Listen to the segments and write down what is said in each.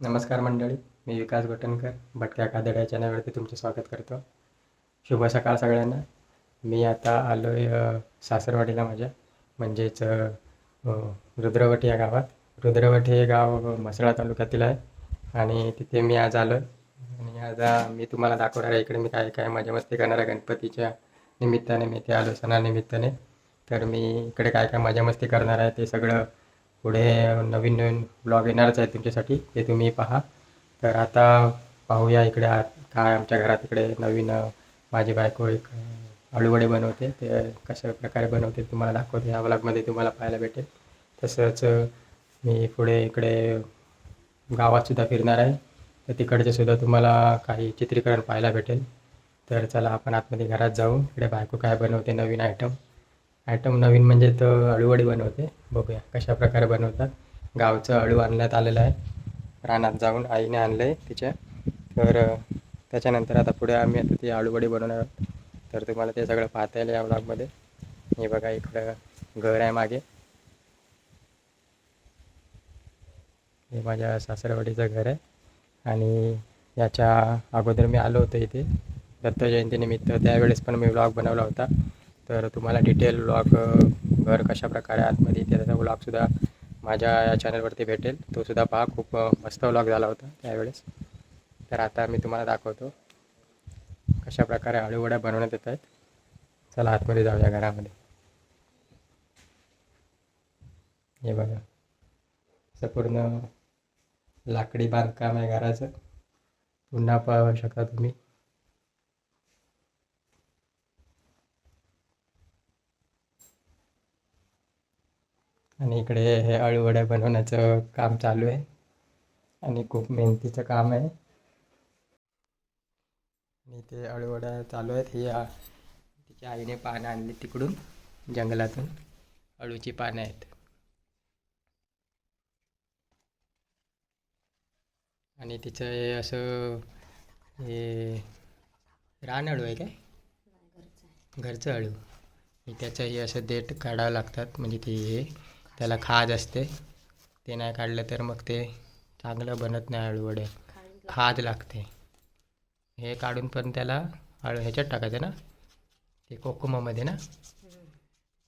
नमस्कार मंडळी मी विकास गोटणकर भटक्या कादड्या चॅनलवरती तुमचे स्वागत करतो. शुभ सकाळ सगळ्यांना. मी आता आलो आहे सासरवाडीला माझ्या म्हणजेच रुद्रवटी रुद्रवट या गावात. रुद्रवट हे गाव म्हसळा तालुक्यातील आहे आणि तिथे मी आज आलो आणि आज मी तुम्हाला दाखवणार आहे इकडे मी काय काय मजा मस्ती करणार आहे गणपतीच्या निमित्ताने मी इथे आलो सणानिमित्ताने. तर मी इकडे काय काय मजा मस्ती करणार आहे ते सगळं पुढे नवीन नवीन ब्लॉग येणारच आहे तुमच्यासाठी ते तुम्ही पहा. तर आता पाहूया इकडे आत काय आमच्या घरात इकडे नवीन माझी बायको एक आळूवडे बनवते. ते कशा प्रकारे बनवते तुम्हाला दाखवते या ब्लॉगमध्ये तुम्हाला पाहायला भेटेल. तसंच मी पुढे इकडे गावातसुद्धा फिरणार आहे. तर तिकडचे सुद्धा तुम्हाला काही चित्रीकरण पाहायला भेटेल. तर चला आपण आतमध्ये घरात जाऊ. इकडे बायको काय बनवते नवीन आयटम आयटम नवीन म्हणजे तर अळूवडी बनवते. बघूया कशा प्रकारे बनवतात. गावचं अळू आणण्यात आलेलं आहे. रानात जाऊन आईने आणलं आहे तिच्या तर त्याच्यानंतर आता पुढे आम्ही आता ती अळूवडी बनवणार आहोत. तर तुम्हाला ते सगळं पाहता येईल या ब्लॉगमध्ये हे बघा इकडं घर आहे मागे. हे माझ्या सासरवाडीचं घर आहे. आणि याच्या अगोदर मी आलो होतो इथे. दत्त जयंतीनिमित्त त्यावेळेस पण मी ब्लॉग बनवला होता. तर तुम्हाला डिटेल ब्लॉग घर कशा प्रकारे आतमध्ये त्याचा ब्लॉगसुद्धा माझ्या या चॅनलवरती भेटेल. तोसुद्धा पहा खूप मस्त व्लॉग झाला होता त्यावेळेस. तर आता मी तुम्हाला दाखवतो कशा प्रकारे आळूवड्या बनवण्यात येत आहेत. चला आतमध्ये जाऊया घरामध्ये. हे बघा. असं पूर्ण लाकडी बांधकाम आहे घराचं. पुन्हा पाहू शकता तुम्ही. आणि इकडे हे अळूवड्या बनवण्याचं काम चालू आहे. आणि खूप मेहनतीचं काम आहे. आणि ते अळूवड्या चालू आहेत. हे तिच्या आईने पानं आणली तिकडून जंगलातून. अळूची पानं आहेत. आणि तिचं हे असं हे रानअळू आहे काय? घरचं अळू. आणि त्याचं हे असं देठ काढावं लागतात. म्हणजे ते हे त्याला खाज असते. ते नाही काढलं तर मग ते चांगलं बनत नाही अळूवडे खाज लागते. हे काढून पण त्याला हळू ह्याच्यात टाकायचं ना. ते कोकमामध्ये ना.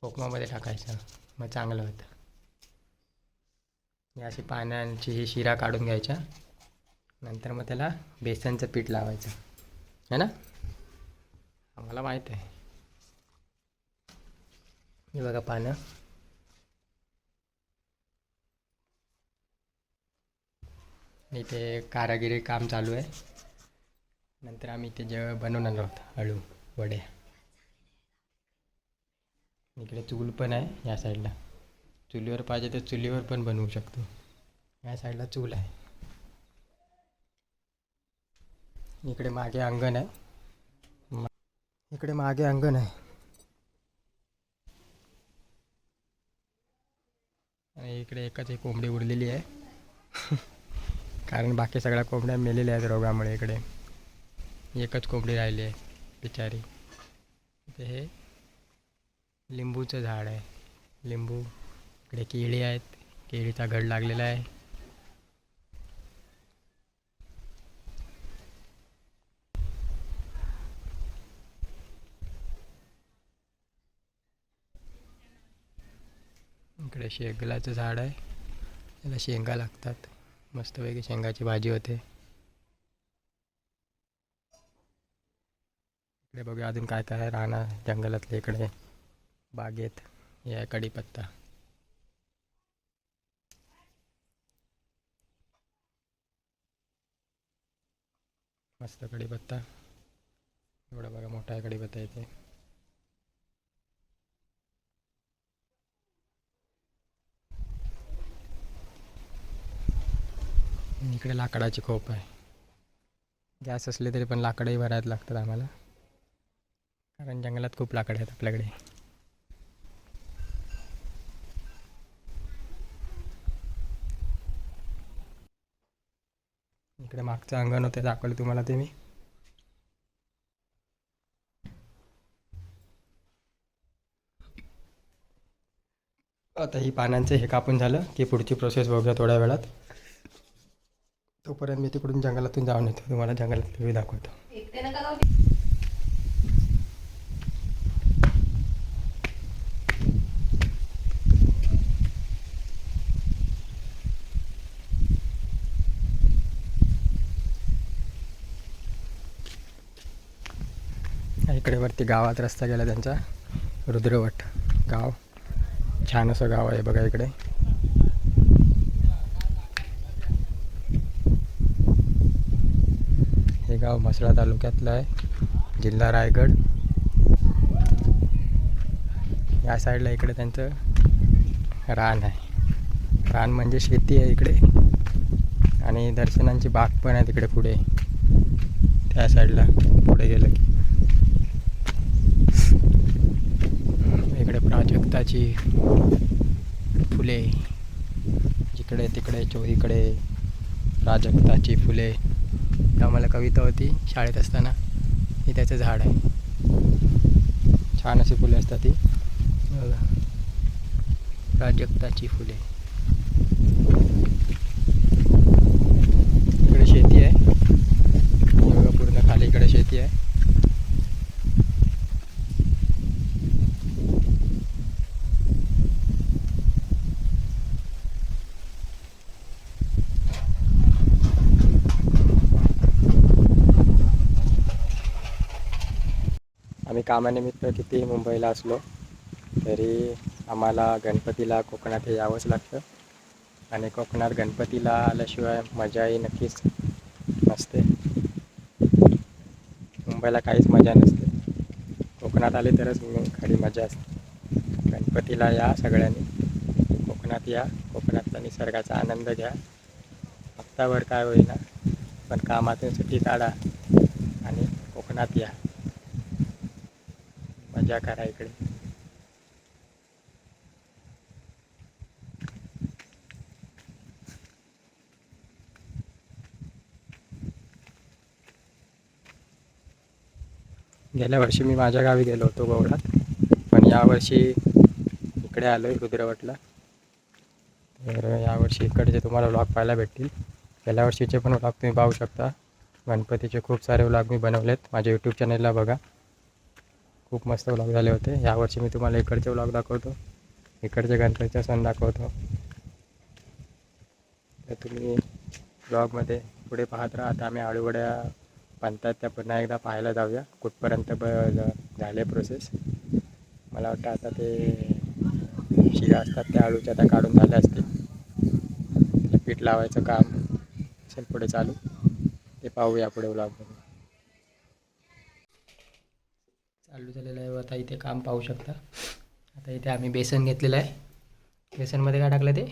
कोकमामध्ये टाकायचं. मग चांगलं होतं. हे अशी पानांची ही शिरा काढून घ्यायच्या. नंतर मग त्याला बेसनचं पीठ लावायचं. है ना? आम्हाला माहीत आहे. हे बघा पानं. इथे कारागिरी काम चालू आहे. नंतर आम्ही इथे जेव्हा बनवणार आहोत हळू वडे. इकडे चूल पण आहे या साईडला चुलीवर पाहिजे तर चुलीवर पण बनवू शकतो. या साईडला चूल आहे. इकडे मागे अंगण आहे. इकडे मागे अंगण आहे. आणि इकडे एकच एक कोंबडी उरलेली आहे. कारण बाकी सगळ्या कोंबड्या मेलेल्या आहेत रोगामुळे इकडे. एकच कोंबडी राहिली आहे बिचारी. ते हे लिंबूचं झाड आहे. लिंबू इकडे केळी आहेत. केळीचा घड लागलेला आहे. इकडे शेगलाचं झाड आहे. त्याला शेंगा लागतात. मस्तपैकी शेंगाची भाजी होते. इकडे बघूया अजून काय काय राहणार जंगलातले इकडे बागेत या आहे कढीपत्ता. मस्त कढीपत्ता. एवढा बघा मोठा आहे कढीपत्ता इथे. इकडे लाकडाची खोप आहे. गॅस असले तरी पण लाकडंही भरायला लागतात आम्हाला. कारण जंगलात खूप लाकडं आहेत आपल्याकडे. इकडे मागचं अंगण होते दाखवलं तुम्हाला ते मी. आता ही पानांचं हे कापून झालं की पुढची प्रोसेस बघूया थोड्या वेळात. तोपर्यंत मी तिकडून जंगलातून जाऊन येतो. तुम्हाला जंगलात व्ह्यू दाखवतो. इकडे वरती गावात रस्ता गेला त्यांचा. रुद्रवट गाव. छान असं गाव आहे बघा इकडे. गाव म्हसळा तालुक्यातलं आहे. जिल्हा रायगड. या साईडला इकडे त्यांचं रान आहे. रान म्हणजे शेती आहे इकडे. आणि दर्शनांची बाग पण आहे तिकडे पुढे. त्या साईडला पुढे गेलं की. इकडे प्राजक्ताची फुले. जिकडे तिकडे चोहीकडे प्राजक्ताची फुले. आम्हाला कविता होती शाळेत असताना. ही त्याचं झाड आहे. छान अशी फुले असतात ती. प्राजक्ताची फुले. इकडे शेती आहे. पूर्ण खाली इकडे शेती आहे. आम्ही कामानिमित्त किती मुंबईला असलो तरी आम्हाला गणपतीला कोकणात हे यावंच लागतं. आणि कोकणात गणपतीला आल्याशिवाय मजाही नक्कीच नसते. मुंबईला काहीच मजा नसते. कोकणात आले तरच खरी मजा असते. गणपतीला या सगळ्यांनी. कोकणात या कोकणातला निसर्गाचा आनंद घ्या. हप्ताभर काय होईना पण कामातून सुट्टी काढा आणि कोकणात या. मजा करा इकडे. गेल्या वर्षी मी माझ्या गावी गेलो होतो गौडात पण यावर्षी इकडे आलो आहे रुद्रवटला. तर यावर्षी इकडचे तुम्हाला व्लॉग पाहायला भेटतील. गेल्या वर्षीचे पण व्लॉग तुम्ही पाहू शकता. गणपतीचे खूप सारे व्लॉग मी बनवलेत. माझ्या यूट्यूब चॅनलला बघा. खूप मस्त व्लॉग झाले होते. यावर्षी मी तुम्हाला इकडचे व्लॉग दाखवतो. इकडचे गणपतीचा सण दाखवतो. तर तुम्ही ब्लॉगमध्ये पुढे पाहत राहा. आता आम्ही आळूवड्या बांधतात त्या पुन्हा एकदा पाहायला जाऊया. कुठपर्यंत ब झाले प्रोसेस मला वाटतं आता ते शिरा असतात त्या आळूच्या त्या काढून झाल्या असतील. त्याला पीठ लावायचं काम. असेल पुढे चालू. ते पाहूया पुढे ब्लॉगमध्ये चालू झालेलं आहे आता इथे काम पाहू शकता. आता इथे आम्ही बेसन घेतलेलं आहे. बेसनमध्ये काय टाकलं ते?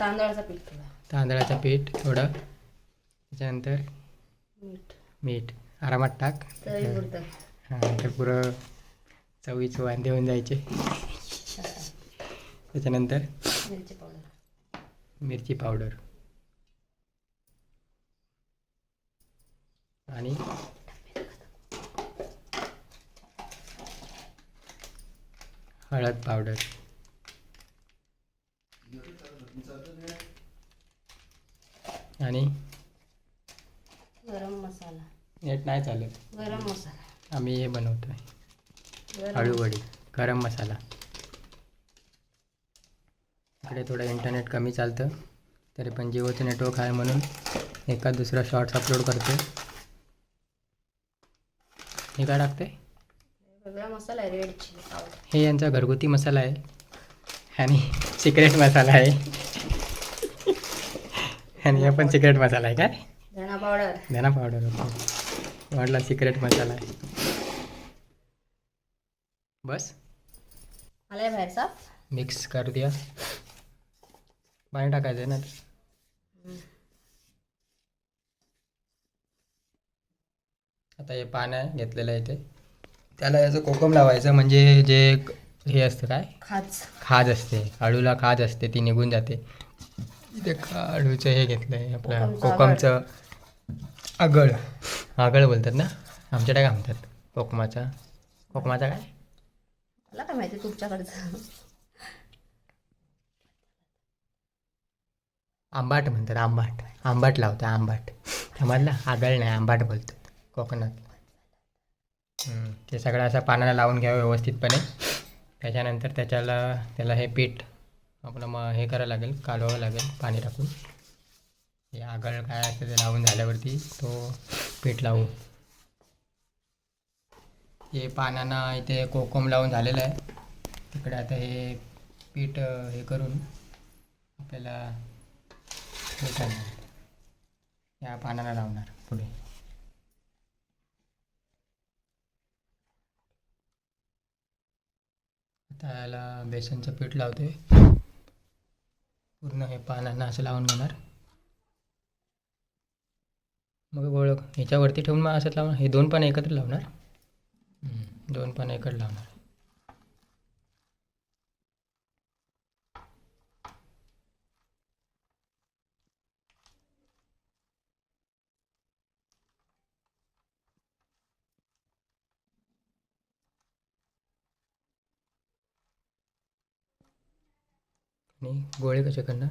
तांदळाचा पीठ तांदळाचं पीठ थोडं. त्याच्यानंतर मीठ. मीठ. आरामात टाक. हां. तर पुरं चवीचं वांदे होऊन जायचे. त्याच्यानंतर मिरची पावडर. मिरची पावडर. आणि हळद पावडर. आणि? गरम मसाला. नेट नाही चालत. गरम मसाला. आम्ही हे बनवतो आहे गरम अळूवडी गरम मसाला. इकडे थोडं इंटरनेट कमी चालतं तरी पण जिओचं नेटवर्क आहे म्हणून एका दुसरा शॉर्ट्स अपलोड करते हे काय टाकते वेगळा मसाला आहे रेड चिली पावडर. हे यांचा घरगुती मसाला आहे. आणि सिक्रेट मसाला आहे. आणि हे पण सिक्रेट मसाला आहे काय धना पावडर. धना पावडर होतो वाटला सिक्रेट मसाला आहे. बस. आलाय बाहेर साफ मिक्स करू द्या. पाणी टाकायचं आहे ना. आता हे पान आहे घेतलेलं आहे ते त्याला याचं कोकम लावायचं म्हणजे जे हे असतं काय? खाच खाज असते. आळूला खाज असते ती निघून जाते. इथे आळूचं हे घेतलं आहे आपलं कोकमचं आगळ. आगळ. बोलतात ना? आमच्याकडे काय म्हणतात? कोकमाचा. कोकमाचा काय? मला काय माहिती तुमच्याकडचं. आंबाट म्हणतात आंबाट. आंबाट लावतो आंबाट. समजला? आगळ नाही आंबाट बोलतात. कोकणात. ते सगळं असं पानाला लावून घ्यावं व्यवस्थितपणे. त्याच्यानंतर त्याच्याला त्याला हे पीठ आपलं मग हे करावं लागेल कालवावं लागेल पाणी टाकून. हे आगळ काय असतं ते लावून झाल्यावरती तो पीठ लावू. हे पानांना इथे कोकम लावून झालेलं आहे. तिकडे आता हे पीठ हे करून आपल्याला या पानाला लावणार पुढे. त्याला बेसनचं पीठ लावते. पूर्ण हे पानांना असं लावून घेणार. मग गोळ ह्याच्यावरती ठेवून मग असंच लावणार हे दोन पानं एकत्र लावणार. दोन पानं एकत्र लावणार. आणि गोळे कसे करणार?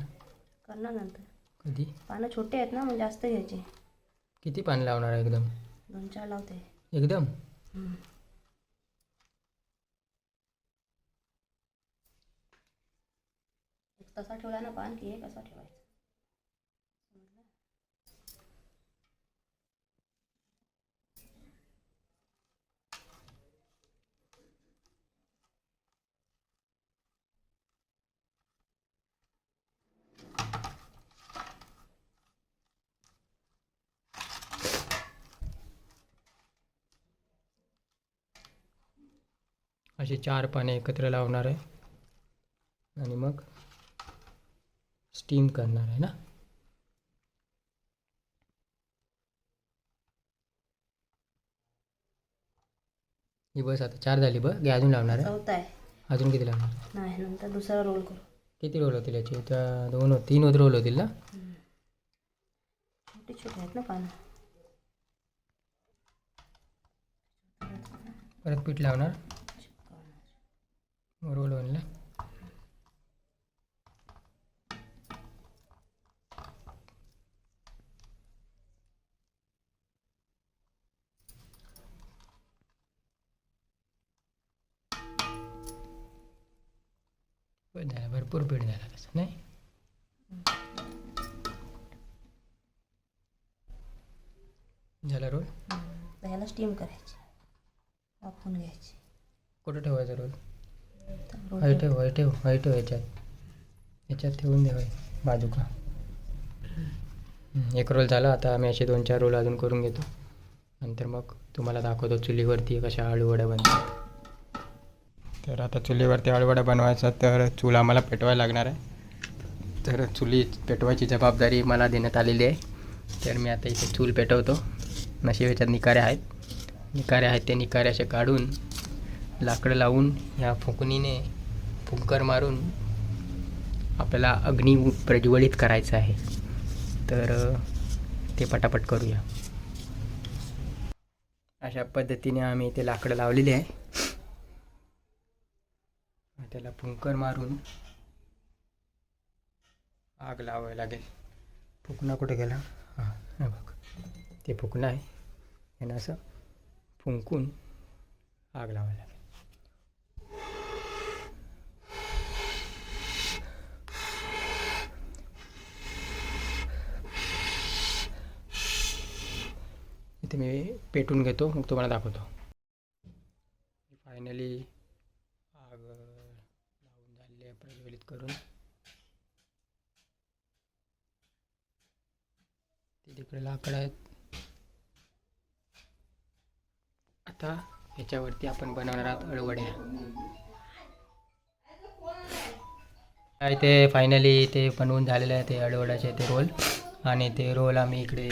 करणार नंतर. कधी? पानं छोटे आहेत ना मग जास्त घ्यायचे. किती पानं लावणार आहे एकदम? दोन चार लावते. एकदम. एक तसा ठेवला ना पान की एक असा ठेवायचा. अशी चार पाने एकत्र लावणार आहे. आणि मग स्टीम करणार आहे ना? ही बस आता चार झाली बघ घे अजून लावणार आहे. अजून किती लावणार? नाही नंतर दुसरा रोल करू. किती रोल होतील याची? त्या दोन हो- तीन होत रोल होतील ना? छोटे छोटे आहेत ना पानं. परत पीठ लावणार. ना बरं झालं भरपूर पीठ झालं तसं नाही झाला रोल ह्याला स्टीम करायची वाफवून घ्यायची कुठं ठेवायचा रोल हय ठेव हय ठेव हय ठेव याच्यात. याच्यात ठेवून दे हय बाजूका एक रोल झाला आता आम्ही असे दोन चार रोल अजून करून घेतो. नंतर मग तुम्हाला दाखवतो चुलीवरती कशा आळूवड्या बनतात. तर आता चुलीवरती आळूवड्या बनवायचा तर चूल आम्हाला पेटवायला लागणार आहे. तर चुली पेटवायची जबाबदारी मला देण्यात आलेली आहे. तर मी आता इथे चूल पेटवतो. नशीब याच्यात निकारे आहेत. निकारे आहेत ते निकारे असे काढून लाकडं लावून ह्या फुकणीने फुंकर मारून आपल्याला अग्नी प्रज्वलित करायचं आहे. तर ते पटापट करूया. अशा पद्धतीने आम्ही ते लाकडं लावलेली आहे. त्याला फुंकर मारून आग लावावी लागेल. फुकणा कुठे गेला? हां बघ. ते फुकणं आहे. यानं असं फुंकून आग लावायला लागेल इथे मी पेटून घेतो मग तुम्हाला दाखवतो. फायनली आग लावून झालेली आहे प्रज्वलित करून. ते तिकडे लाकड आहेत. आता ह्याच्यावरती आपण बनवणार आहोत अळवड्या. काय ते फायनली ते बनवून झालेले आहे ते अळवड्याचे ते रोल. आणि ते रोल आम्ही इकडे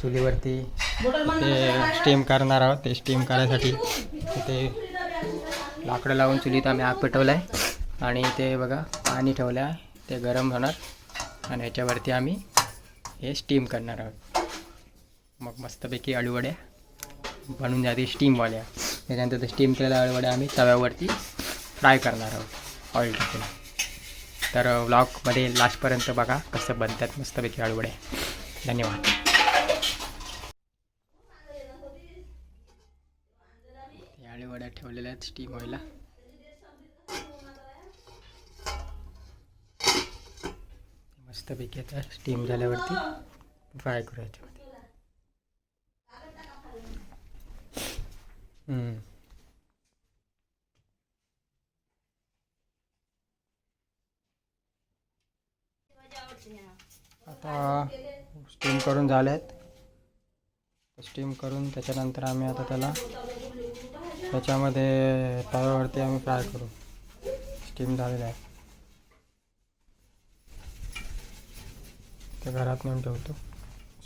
चुलीवरती ते स्टीम करणार आहोत ते स्टीम करायसाठी. तिथे लाकडं लावून चुलीत आम्ही आग पेटवलं आहे आणि ते बघा पाणी ठेवलं आहे ते गरम होणार. आणि याच्यावरती आम्ही हे स्टीम करणार आहोत. मग मस्तपैकी अळूवड्या बनून जाते स्टीमवाल्या त्याच्यानंतर ते स्टीम केलेल्या अळूवड्या आम्ही तव्यावरती फ्राय करणार आहोत. ऑइल टाकून. तर व्लॉगमध्ये लास्टपर्यंत बघा कसं बनतात मस्तपैकी अळूवड्या. धन्यवाद. या ठेवलेल्या आहेत स्टीम व्हायला मस्तपैकी आता स्टीम झाल्यावरती फ्राय करू याच्यामध्ये आता स्टीम करून झाले आहेत स्टीम करून त्याच्यानंतर आम्ही आता त्याला त्याच्यामध्ये तव्यावरती आम्ही फ्राय करू. स्टीम झालेलं आहे. ते घरात नेऊन ठेवतो.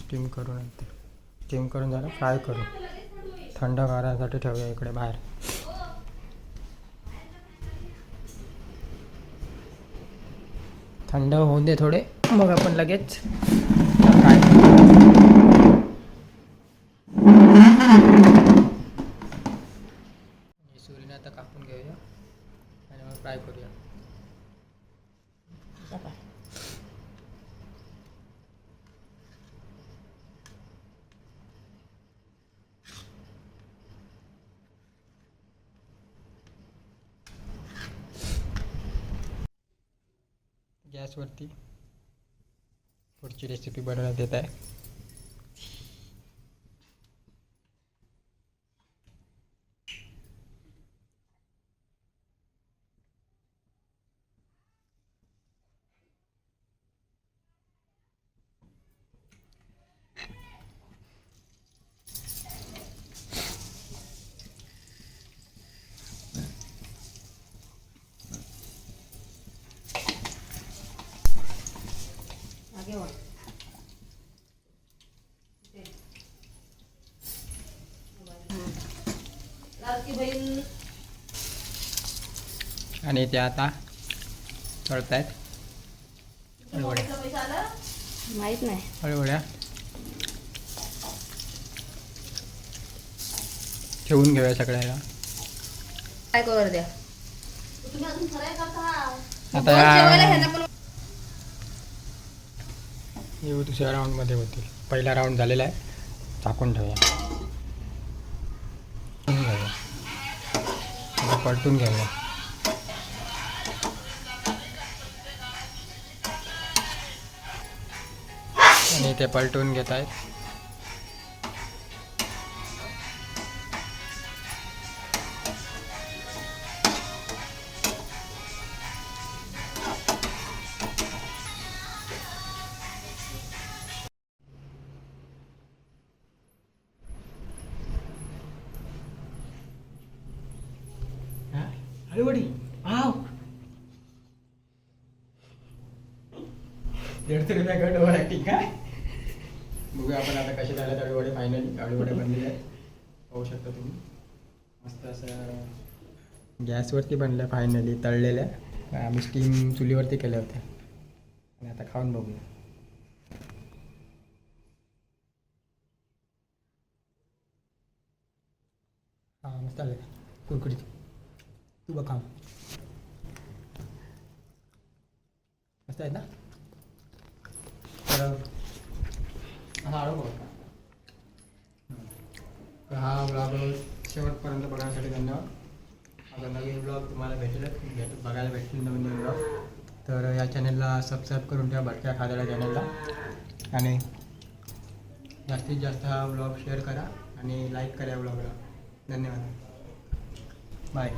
स्टीम करून नंतर स्टीम करून झालं फ्राय करू. थंड करायसाठी ठेवूया इकडे बाहेर. थंड होऊन दे थोडे. मग आपण लगेच फ्राय सुरीने आता कापून घेऊया आणि मग फ्राय करूया बघा. गॅसवरती पुढची रेसिपी बनवण्यात येत आहे मागे वळ. आणि त्या आता तळत आहेत माहीत नाही. हळवड्या ठेवून घेऊया सगळ्याला. काय करू द्या? आता? या येऊ दुसऱ्या राऊंडमध्ये होतील. पहिला राऊंड झालेला आहे. झाकून ठेवूया पलटून घेऊया पलटून घ्यायला. आणि ते पलटून घेत आहेत. हळूवडी वाव दीडशे रुपया गट ओव्हर बघूया आपण आता कसे झाले अळूवडे फायनली अळीवडे बनलेले आहेत. पाहू शकता तुम्ही. मस्त असं गॅसवरती बनल्या फायनली तळलेल्या. आम्ही स्टीम चुलीवरती केल्या होत्या. आणि आता खाऊन बघूया. हां मस्त आले कुरकुरीत. तू काम खाऊन मस्त आहेत ना? तर हा आळू हा ब्लॉग शेवटपर्यंत बघण्यासाठी धन्यवाद. आता नवीन ब्लॉग तुम्हाला भेटेल भेट बघायला भेटतील नवीन नवीन ब्लॉग तर या चॅनलला सबस्क्राईब करून ठेवा भटक्या खाद्याला चॅनलला आणि जास्तीत जास्त हा ब्लॉग शेअर करा आणि लाईक करा ब्लॉगला धन्यवाद. बाय